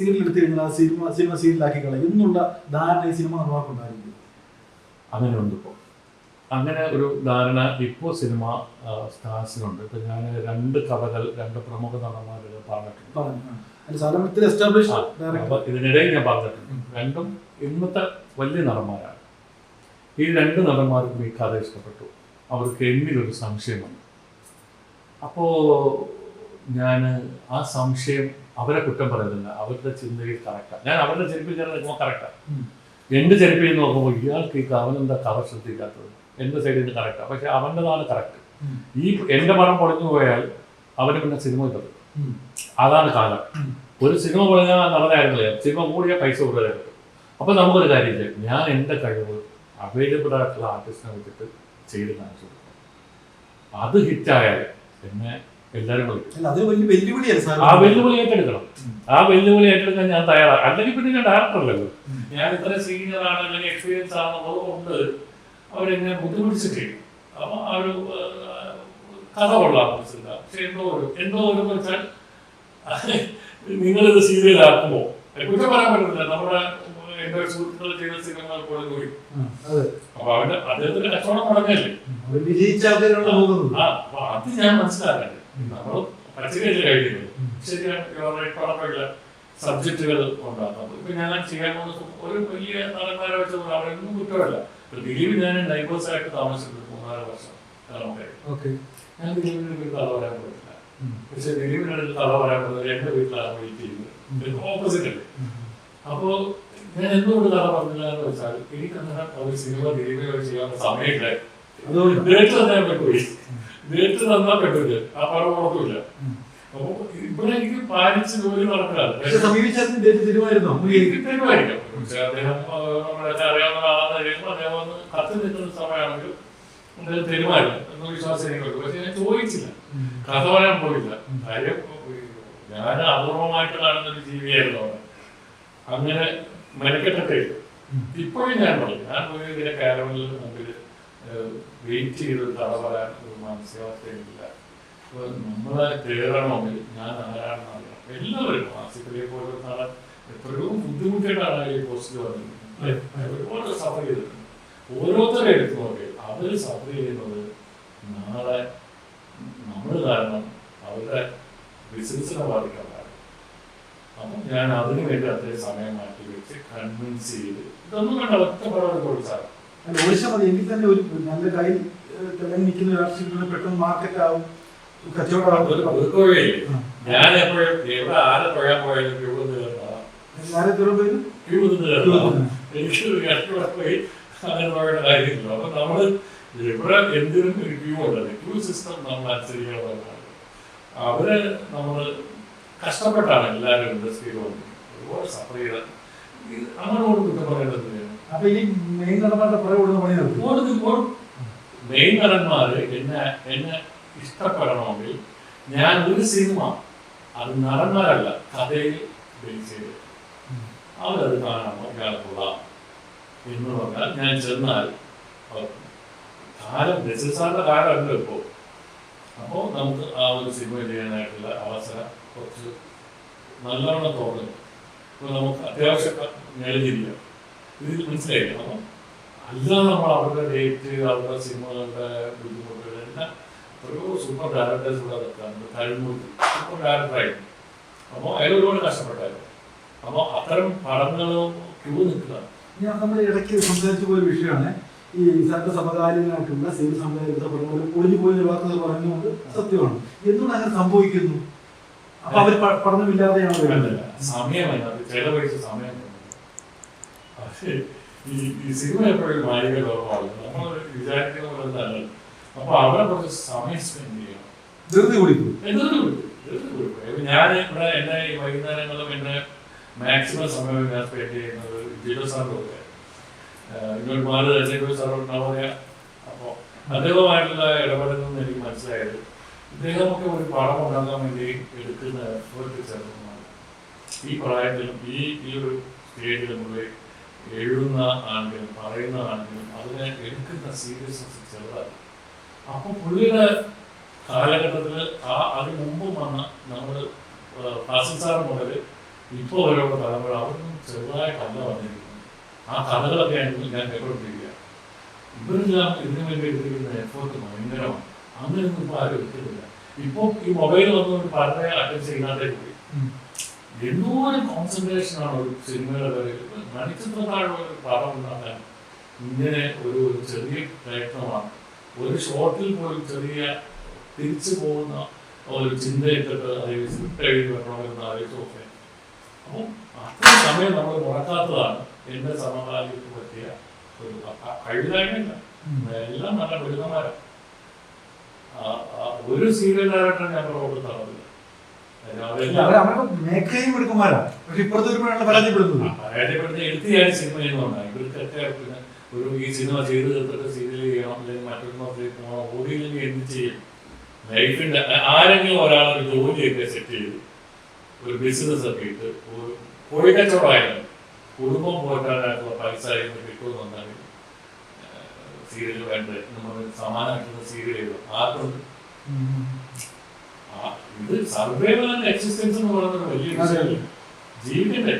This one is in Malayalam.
സീരിയൽ എടുത്തു കഴിഞ്ഞാൽ ആ സിനിമ സിനിമ സീരിയലാക്കി കളയും. എന്നുള്ള ധാരണ ഈ സിനിമ നടപ്പാക്കുണ്ടായിരുന്നു അങ്ങനെ ഉണ്ട് ഇപ്പോൾ അങ്ങനെ ഒരു ധാരണ ഇപ്പോൾ സിനിമ സ്റ്റാർസിനുണ്ട് ഇപ്പം ഞാൻ രണ്ട് കഥകൾ രണ്ട് പ്രമുഖ നടന്മാരുടെ പറഞ്ഞിട്ടുണ്ട്. ഇതിനിടയിൽ ഞാൻ പറഞ്ഞിട്ടുണ്ട്. രണ്ടും ഇന്നത്തെ വലിയ നടന്മാരാണ്. ഈ രണ്ട് നടന്മാർക്കും ഈ കഥ ഇഷ്ടപ്പെട്ടു. അവർക്ക് എന്നിലൊരു സംശയമുണ്ട് അപ്പോൾ ഞാൻ ആ സംശയം അവരെ കുറ്റം പറയുന്നില്ല. അവരുടെ ചിന്തയിൽ കറക്റ്റാണ് ഞാൻ അവരുടെ ചെരുപ്പിൽ ഞാൻ നിൽക്കുമ്പോൾ കറക്റ്റാണ്. എന്റെ ചെരുപ്പിൽ നിന്ന് നോക്കുമ്പോൾ ഇയാൾക്ക് ഈ അവനെന്താ കവർ ശ്രദ്ധിക്കാത്തത്? എന്റെ സൈഡിൽ നിന്ന് കറക്റ്റാണ് പക്ഷെ അവന്റെതാണ് കറക്റ്റ് ഈ എന്റെ പടം പൊളിഞ്ഞു പോയാൽ അവന് പിന്നെ സിനിമ കിട്ടും. അതാണ് കാലം. ഒരു സിനിമ പൊളിഞ്ഞാൽ നടന്നായിരുന്നില്ല സിനിമ കൂടിയ പൈസ കൂടുതലായിരുന്നു. അപ്പൊ നമുക്കൊരു കാര്യം ചെയ്യാം. ഞാൻ എന്റെ കഴിവ് അവൈലബിൾ ആയിട്ടുള്ള ആർട്ടിസ്റ്റിനെ വെച്ചിട്ട് ചെയ്ത് കാണിച്ചു അത് ഹിറ്റായാൽ പിന്നെ എല്ലാവരും ആ വെല്ലുവിളി ഏറ്റെടുക്കണം. ആ വെല്ലുവിളി ഏറ്റെടുക്കാൻ ഞാൻ തയ്യാറാണ് അല്ലെങ്കിൽ പിന്നെ ഞാൻ ഡയറക്ടറല്ലല്ലോ ഞാൻ ഇത്ര സീനിയർ ആണ് അല്ലെങ്കിൽ എക്സ്പീരിയൻസ് ആണെന്നുള്ളത് കൊണ്ട് അവരെന്നെ ബുദ്ധിമുട്ടിച്ചിട്ട് അപ്പൊ ആ ഒരു കഥ കൊള്ളാം പക്ഷെ എന്തോ ഒരു എന്തോ ഒരു എന്ന് വെച്ചാൽ നിങ്ങളിത് സീരിയലാക്കുമോ കുറ്റം പറയാൻ പറ്റില്ല നമ്മുടെ എന്റെ സുഹൃത്തുക്കൾ ചെയ്ത സിനിമകൾ പോലെ കൂടി അതെ. അപ്പൊ അവന്റെ അദ്ദേഹത്തിന്റെ കച്ചവടം മുടങ്ങല്ലേ? അത് ഞാൻ മനസ്സിലാക്കണ്ടേ നമ്മൾ പച്ചക്കറി കഴിക്കുന്നത് ശരിയാണ് കുഴപ്പമില്ല സബ്ജക്റ്റുകൾ ഉണ്ടാക്കുന്നത് ഇപ്പൊ ഞാൻ ചെയ്യാൻ പോകുന്ന ഒരു വലിയ നടന്മാരെ വെച്ച് അവരൊന്നും കുറ്റമല്ല. ദിലീപ് ഞാൻ ഡൈവേഴ്സ് ആയിട്ട് താമസിച്ചിട്ടുണ്ട് മൂന്നാൽ വർഷം. ഓക്കെ ഞാൻ ദിലീപിന്റെ വീട്ടിൽ തല പറയാൻ പോയിട്ടില്ല. പക്ഷെ ദിലീപിന്റെ തല പറയാൻ പോകുന്നത് എന്റെ വീട്ടിലാണ് വെയിറ്റ് ചെയ്യുന്നത് ഓപ്പോസിറ്റ് അല്ലേ? അപ്പോ ഞാൻ എന്തുകൊണ്ട് കഥ പറഞ്ഞില്ല എന്ന് വെച്ചാൽ എനിക്ക് അങ്ങനെ ഒരു സിനിമ ദിലീപിനോട് ചെയ്യാൻ സമയമില്ല. അതുകൊണ്ട്. ഡയറക്ടർ തന്നെ പറ്റൂല ഡേറ്റ് തന്നാൽ പറ്റൂല ആ പടം ഉറപ്പില്ല. അപ്പൊ ഇവിടെ എനിക്ക് പാലിച്ച് ജോലി നടക്കാതെ തരുമായിരുന്നോ. തരുമായിരിക്കാം. പക്ഷെ അദ്ദേഹം നമ്മളൊക്കെ അറിയാവുന്ന ആളാന്ന് കഴിയുമ്പോൾ അദ്ദേഹം വന്ന് കത്ത് നിൽക്കുന്ന സമയമാണെങ്കിൽ അദ്ദേഹം തരുമായിരിക്കും എന്ന വിശ്വാസം എനിക്കുണ്ട്. പക്ഷെ ഞാൻ ചോദിച്ചില്ല. കഥ പറയാൻ പോയില്ല. കാര്യം ഞാൻ അപൂർവമായിട്ട് കാണുന്ന ഒരു ജീവിയായിരുന്നു അവിടെ അങ്ങനെ മെനക്കെട്ടിട്ടേ ഇപ്പോഴും ഞാൻ പറയും. ഞാൻ പോയി ഇതിന്റെ കാലങ്ങളിൽ മുമ്പിൽ വെയിറ്റ് ചെയ്ത് ഒരു മാനസികാവസ്ഥയില്ല അപ്പൊ നമ്മളെ കയറണമെങ്കിൽ ഞാൻ ആരാണെന്ന് അറിയാം എല്ലാവരും ആസിഫലിയെ പോലെ നാളെ എത്രയോ ബുദ്ധിമുട്ടിയിട്ടാണ് ഈ പോസ്റ്റ് വന്നത്. ഒരുപാട് സഫർ ചെയ്തിട്ടുണ്ട്. ഓരോരുത്തരെ എടുത്തു നോക്കി. അവർ സഫർ ചെയ്യുന്നത് നാളെ നമ്മൾ കാരണം അവരുടെ ബിസിനസ്സിനെ ബാധിക്കാൻ അപ്പം ഞാൻ അതിനു വേണ്ടി അത്രയും സമയം മാറ്റി വെച്ച് കൺവിൻസ് ചെയ്ത് ഇതൊന്നും വേണ്ട ഒറ്റ പടം കൊടുത്താൽ ഒളിച്ച മതി. എങ്കിൽ തന്നെ ഒരു നല്ല കയ്യിൽ തിളങ്ങി നിൽക്കുന്ന രാഷ്ട്രീയത്തിൽ പെട്ടെന്ന് മാർക്കറ്റ് ആവും. ഒരു ഞാൻ എപ്പോഴും ആരെ തൊഴാൻ പോയാലും ക്യൂ നിന്ന് കയറുന്നതാണ് ആരെ തുറന്നു ക്യൂ നിന്ന് കയറുന്നതാണ് എനിക്ക് കഷ്ടപ്പെടെ പോയി അങ്ങനെ തൊഴേണ്ട കാര്യമില്ല. അപ്പൊ നമ്മൾ ഇവിടെ എന്തിനും ഒരു ക്യൂ ഉള്ളത് ക്യൂ സിസ്റ്റം നമ്മൾ അനുസരിക്കണമെന്നാണ് അവർ നമ്മൾ കഷ്ടപ്പെട്ടാണ് എല്ലാവരും ഇൻഡസ്ട്രിയിൽ വന്നത് ഒരുപാട് സഫർ ചെയ്ത. അങ്ങനെ ഒരു കുറ്റം പറയേണ്ടത് അപ്പൊ ഇനി മെയിൻ നടന്മാരുടെ പുറകെ ഓടുന്ന പണി ഒരുപാട് മെയിൻ നടന്മാര് എന്നെ എന്നെ ഇഷ്ടപ്പെടണമെങ്കിൽ ഞാൻ ഒരു സിനിമ അത് നടന്മാരല്ല കഥയിൽ ബേസ് ചെയ്ത്. അവരത് കാണണം ഇയാളെ കൊള്ളാം എന്ന് പറഞ്ഞാൽ ഞാൻ ചെന്നാൽ കാലം രസിസാറിന്റെ കാലമല്ല ഇപ്പോ. അപ്പോൾ നമുക്ക് ആ ഒരു സിനിമ ചെയ്യാനായിട്ടുള്ള അവസരം കുറച്ച് നല്ലവണ്ണം തോന്നുന്നു. ഇപ്പോൾ നമുക്ക് അത്യാവശ്യം നേടിയിരിക്കാം ഇതിൽ മനസ്സിലായില്ല? അപ്പം അല്ലാതെ നമ്മൾ അവരുടെ ഡേറ്റ് അവരുടെ സിനിമകളുടെ ബുദ്ധിമുട്ടുകൾ എല്ലാം ഒരു സൂപ്പർ ഡയറക്ടേഴ്സ് ഉള്ള നിൽക്കാറുണ്ട് കഴിവുണ്ട് സൂപ്പർ ഡയറക്ടറായിരുന്നു അപ്പോൾ അയാൾ ഒരുപാട് കഷ്ടപ്പെട്ടായിരുന്നു. അപ്പോൾ അത്തരം പടങ്ങളും ക്യൂ നിൽക്കുക ഞാൻ നമ്മൾ ഇടയ്ക്ക് സംസാരിച്ചു പോയ വിഷയമാണ്. ഈ സാറിന്റെ സമകാലീനായിട്ടുള്ള സിവിൽ സമുദായത്തെ പറഞ്ഞ ഒളിഞ്ഞു പോയി വാക്കുകൾ പറഞ്ഞുകൊണ്ട് സത്യമാണ്. എന്തുകൊണ്ട് അങ്ങനെ സംഭവിക്കുന്നു? അപ്പൊ അവർ പഠനമില്ലാതെയാണ് സമയമായി അത് ചെലവഴിച്ച സമയം. പക്ഷേ ഈ ഈ സിനിമ എപ്പോഴും മാലിക ലോകമാണ് നമ്മൾ വിചാരിക്കുന്ന പോലെ ഒന്നല്ല. അപ്പൊ അവിടെ കുറച്ച് സമയം സ്പെൻഡ് ചെയ്യണം. ധൃതി കൂടിപ്പോയി. എന്തൊരു ഞാൻ ഇവിടെ എന്നെ ഈ വൈകുന്നേരങ്ങളും എന്നെ മാക്സിമം സമയം ഞാൻ സ്പെൻഡ് ചെയ്യുന്നത് ജിലോ സാറിലൂടെ ഇങ്ങോട്ട് മാറി ജിലോ സാറുണ്ടാവുക അപ്പോൾ അദ്ദേഹവുമായിട്ടുള്ള ഇടപെടലിൽ നിന്ന് എനിക്ക് മനസ്സിലായത് ഇദ്ദേഹമൊക്കെ ഒരു പടം ഉണ്ടാക്കാൻ വേണ്ടി എടുക്കുന്ന എഫേർട്ട് ചെറുപ്പമാണ് ഈ പ്രായത്തിലും ഈ ഈ ഒരു സ്റ്റേജിലും കൂടെ എഴുതുന്ന ആണെങ്കിലും പറയുന്ന ആണെങ്കിലും അതിനെ എടുക്കുന്ന സീരിയസ്നെസ് ചെറുതാക്കി. അപ്പോൾ പുള്ളിയുടെ കാലഘട്ടത്തിൽ ആ അതിന് മുമ്പും വന്ന നമ്മൾ ഫാസിൽ സാർ മുതൽ ഇപ്പോൾ ഓരോരോ തലമുറ അവർക്കും കഥ വന്നിരിക്കുന്നു ആ കഥകളൊക്കെയാണ് ഞാൻ കേട്ടോണ്ടിരിക്കുക ഇവരെല്ലാം ഇതിനു വേണ്ടി എടുത്തിരിക്കുന്ന എഫേർട്ട് ഭയങ്കരമാണ്. അങ്ങനെയൊന്നും ഇപ്പോൾ ആരും എടുത്തിട്ടില്ല. ഇപ്പോൾ ഈ മൊബൈൽ വന്നുകൊണ്ട് പലരെ അറ്റൻഡ് ചെയ്യാതെ പോയി. എന്തോരം കോൺസെൻട്രേഷൻ ആണ് ഒരു സിനിമയുടെ പേരിൽ മണിച്ചിത്രത്താഴുള്ള ഒരു പടം ഉണ്ടാക്കാൻ ഇങ്ങനെ ഒരു ചെറിയ പ്രയത്നമാണ്. ഒരു ഷോർട്ടിൽ പോലും ചെറിയ തിരിച്ചു പോകുന്ന ഒരു ചിന്തയിട്ടിട്ട് അത് സ്ക്രിപ്റ്റ് എഴുതി വരണമെന്ന് ആലോചിച്ചൊക്കെ. അപ്പം അത്ര സമയം നമ്മൾ മുടക്കാത്തതാണ് എന്റെ സമകാലിക്ക് പറ്റിയ ഒരു കഴിവില്ലായ്മയില്ല. എല്ലാം നല്ല ബിരുദന്മാരാണ് ഒരു സീരിയൽ ഡയറക്ടർ ഞാൻ പുറകോട്ട് തന്നില്ല അവരുടെ മേഖലയും എടുക്കുമാരാണ് പക്ഷെ ഇപ്പുറത്തെ വരുമ്പോഴാണ് പരാജയപ്പെടുന്നത് പരാജയപ്പെടുന്ന എഴുത്തിയാണ് സിനിമ എന്ന് പറഞ്ഞാൽ ഇവർക്കൊക്കെ ഒരു ഈ സിനിമ ചെയ്ത് തീർത്തിട്ട് സീരിയൽ ചെയ്യണം അല്ലെങ്കിൽ മറ്റൊരു പോകണം ഓടിയില്ലെങ്കിൽ എന്ത് ചെയ്യും? ലൈഫിന്റെ ആരെങ്കിലും ഒരാൾ ഒരു ജോലിയൊക്കെ സെറ്റ് ചെയ്ത് ഒരു ബിസിനസ് ഒക്കെ ഇട്ട് ഒരു കോഴി കച്ചവടമായാലും കുടുംബം പോറ്റാനായിട്ടുള്ള പൈസ ഇന്ന് കിട്ടുമെന്നുണ്ടെങ്കിൽ സീരിയൽ വേണ്ടത് നമ്മൾ സമാനമായിട്ടുള്ള സീരിയൽ ചെയ്തു ആർക്കുണ്ട്? ഇത് സർവൈവൽ ആൻഡ് എക്സിസ്റ്റൻസ് എന്ന് പറയുന്നത് വലിയ ജീവിക്കണ്ടേ